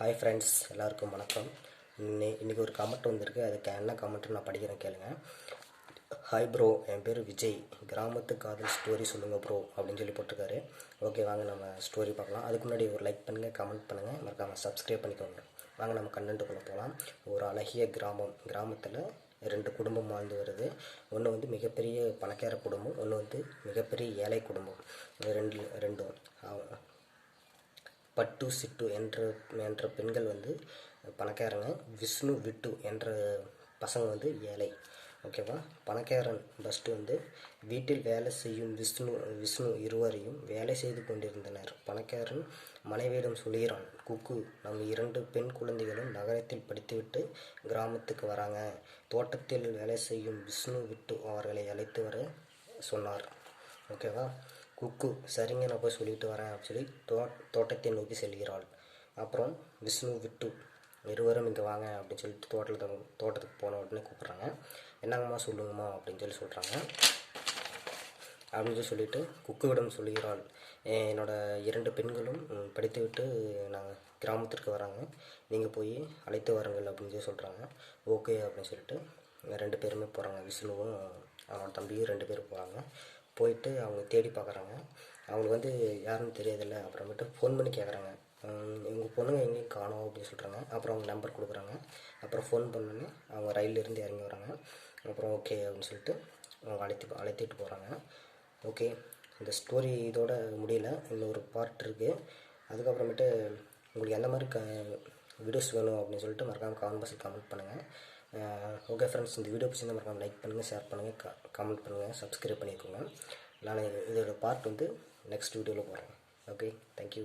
Hi friends எல்லாருக்கும் வணக்கம். இன்னை இன்றைக்கி ஒரு கமெண்ட் வந்திருக்கு. அதுக்கு என்ன கமெண்ட்டு நான் படிக்கிறேன் கேளுங்க. ஹாய் ப்ரோ என் பேர் விஜய். கிராமத்து காதல் ஸ்டோரி சொல்லுங்கள் ப்ரோ அப்படின்னு சொல்லி போட்டிருக்காரு. ஓகே வாங்க நம்ம ஸ்டோரி பார்க்கலாம். அதுக்கு முன்னாடி ஒரு லைக் பண்ணுங்கள் கமெண்ட் பண்ணுங்கள் மறக்காமல் சப்ஸ்கிரைப் பண்ணிக்கோங்க. வாங்க நம்ம கண்டென்ட்டுக்குள்ளே போகலாம் ஒரு அழகிய கிராமம். கிராமத்தில் ரெண்டு குடும்பம் வாழ்ந்து வருது. ஒன்று வந்து மிகப்பெரிய பணக்கார குடும்பம் ஒன்று வந்து மிகப்பெரிய ஏழை குடும்பம். ரெண்டு ரெண்டும். பட்டு சிட்டு என்ற என்ற பெண்கள் வந்து பணக்காரங்க விஷ்ணு விட்டு என்ற பசங்க வந்து ஏழை. ஓகேவா பணக்காரன் ஃபஸ்ட்டு வந்து வீட்டில் வேலை செய்யும் விஷ்ணு விஷ்ணு இருவரையும் வேலை செய்து கொண்டிருந்தனர். பணக்காரன் மனைவியிடம் சொல்கிறான் குக்கு நம் இரண்டு பெண் குழந்தைகளும் நகரத்தில் படித்துவிட்டு கிராமத்துக்கு வராங்க. தோட்டத்தில் வேலை செய்யும் விஷ்ணு விட்டு அவர்களை அழைத்து வர சொன்னார். ஓகேவா குக்கு சரிங்க நான் போய் சொல்லிட்டு வரேன் அப்படின்னு சொல்லி தோ தோட்டத்தை நோக்கி செல்கிறாள். அப்புறம் விஷ்ணு விட்டு இருவரும் இங்கே வாங்க அப்படின்னு சொல்லிட்டு தோட்டத்தில் தோட்டத்துக்கு போனோம் அப்படின்னு கூப்பிட்றாங்க. என்னங்கம்மா சொல்லுங்கம்மா அப்படின்னு சொல்லி சொல்கிறாங்க அப்படின்னு சொல்லி சொல்லிட்டு குக்குவிடம் சொல்லுகிறாள். என்னோடய என்னோட இரண்டு பெண்களும் படித்துவிட்டு நாங்கள் கிராமத்திற்கு வராங்க. நீங்கள் போய் அழைத்து வாருங்கள் அப்படின்னு சொல்லி சொல்கிறாங்க ஓகே அப்படின்னு சொல்லிட்டு ரெண்டு பேருமே போகிறாங்க விஷ்ணுவும் அவனோட தம்பியும் ரெண்டு பேரும் போகிறாங்க போயிட்டு அவங்க தேடி பார்க்குறாங்க அவங்களுக்கு வந்து யாருன்னு தெரியாதில்ல. அப்புறமேட்டு ஃபோன் பண்ணி கேட்குறாங்க உங்கள் பொண்ணுங்க எங்கேயும் காணோம் அப்படின்னு சொல்கிறாங்க அப்புறம் அவங்க நம்பர் கொடுக்குறாங்க. அப்புறம் ஃபோன் பண்ணோன்னே அவங்க ரயிலிருந்து இருந்து இறங்கி வராங்க. அப்புறம் ஓகே அப்படின்னு சொல்லிட்டு அவங்க அழைத்து அழைத்துட்டு போகிறாங்க ஓகே இந்த ஸ்டோரி இதோட முடியல. இன்னொரு பார்ட் இருக்குது அதுக்கப்புறமேட்டு உங்களுக்கு எந்த மாதிரி க வீடியோஸ் வேணும் அப்படின்னு சொல்லிட்டு மறக்காமல் கமெண்ட் பாக்ஸில் கமெண்ட் பண்ணுங்கள் ஓகே ஃப்ரெண்ட்ஸ் இந்த வீடியோ பிடிச்சிருந்தா மறக்காமல் லைக் பண்ணுங்கள் ஷேர் பண்ணுங்கள் கமெண்ட் பண்ணுங்கள் சப்ஸ்கிரைப் பண்ணிக்கோங்க. நான் இதோட பார்ட் வந்து நெக்ஸ்ட் வீடியோவில் போகிறேன் ஓகே தேங்க்யூ